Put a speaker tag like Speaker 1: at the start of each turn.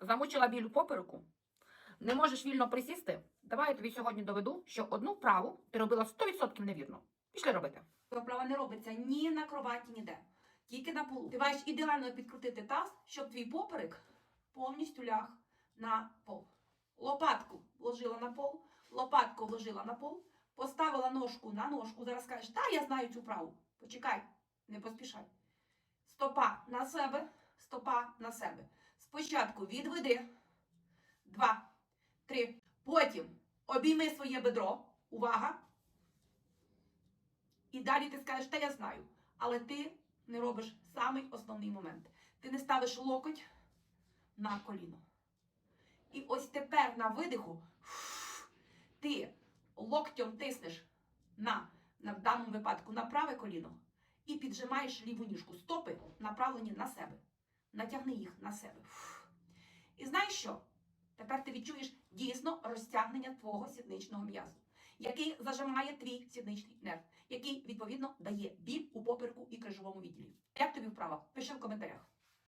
Speaker 1: Замучила біль у попереку, не можеш вільно присісти. Давай я тобі сьогодні доведу, що одну вправу ти робила 100% невірно. Пішли робити.
Speaker 2: Вправа не робиться ні на кроваті, ніде. Тільки на полу. Ти маєш ідеально підкрутити таз, щоб твій поперек повністю ляг на пол. Лопатку вложила на пол, лопатку вложила на пол, поставила ножку на ножку. Зараз кажеш, та я знаю цю вправу. Почекай, не поспішай. Стопа на себе, стопа на себе. Спочатку відведи. Два, три. Потім обійми своє бедро. Увага! І далі ти скажеш, та я знаю. Але ти не робиш самий основний момент. Ти не ставиш локоть на коліно. І ось тепер на видиху ти локтем тиснеш на, на в даному випадку на праве коліно і піджимаєш ліву ніжку. Стопи направлені на себе. Натягни їх на себе. І знаєш що? Тепер ти відчуєш дійсно розтягнення твого сідничного м'язу, який зажимає твій сідничний нерв, який відповідно дає біль у попереку і крижовому відділі. Як тобі вправа? Пиши в коментарях.